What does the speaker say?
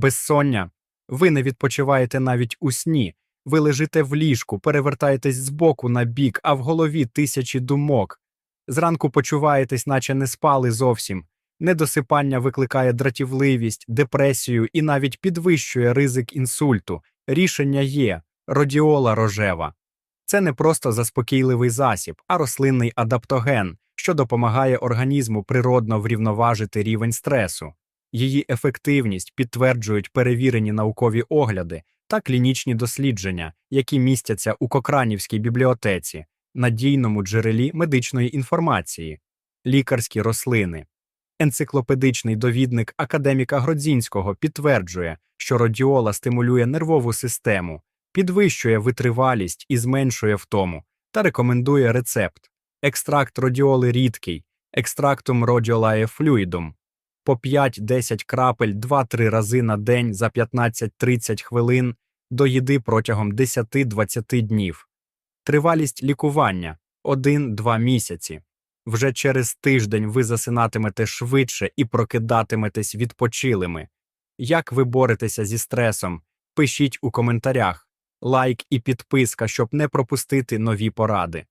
Безсоння. Ви не відпочиваєте навіть у сні. Ви лежите в ліжку, перевертаєтесь з боку на бік, а в голові тисячі думок. Зранку почуваєтесь, наче не спали зовсім. Недосипання викликає дратівливість, депресію і навіть підвищує ризик інсульту. Рішення є родіола рожева. Це не просто заспокійливий засіб, а рослинний адаптоген, що допомагає організму природно врівноважити рівень стресу. Її ефективність підтверджують перевірені наукові огляди та клінічні дослідження, які містяться у Кокранівській бібліотеці, надійному джерелі медичної інформації, лікарські рослини. Енциклопедичний довідник академіка Гродзінського підтверджує, що радіола стимулює нервову систему, підвищує витривалість і зменшує втому, та рекомендує рецепт. Екстракт радіоли рідкий, екстрактум родіолає флюїдум, по 5-10 крапель 2-3 рази на день за 15-30 хвилин до їди протягом 10-20 днів. Тривалість лікування 1-2 місяці. Вже через тиждень ви засинатимете швидше і прокидатиметесь відпочилими. Як ви боретеся зі стресом? Пишіть у коментарях. Лайк і підписка, щоб не пропустити нові поради.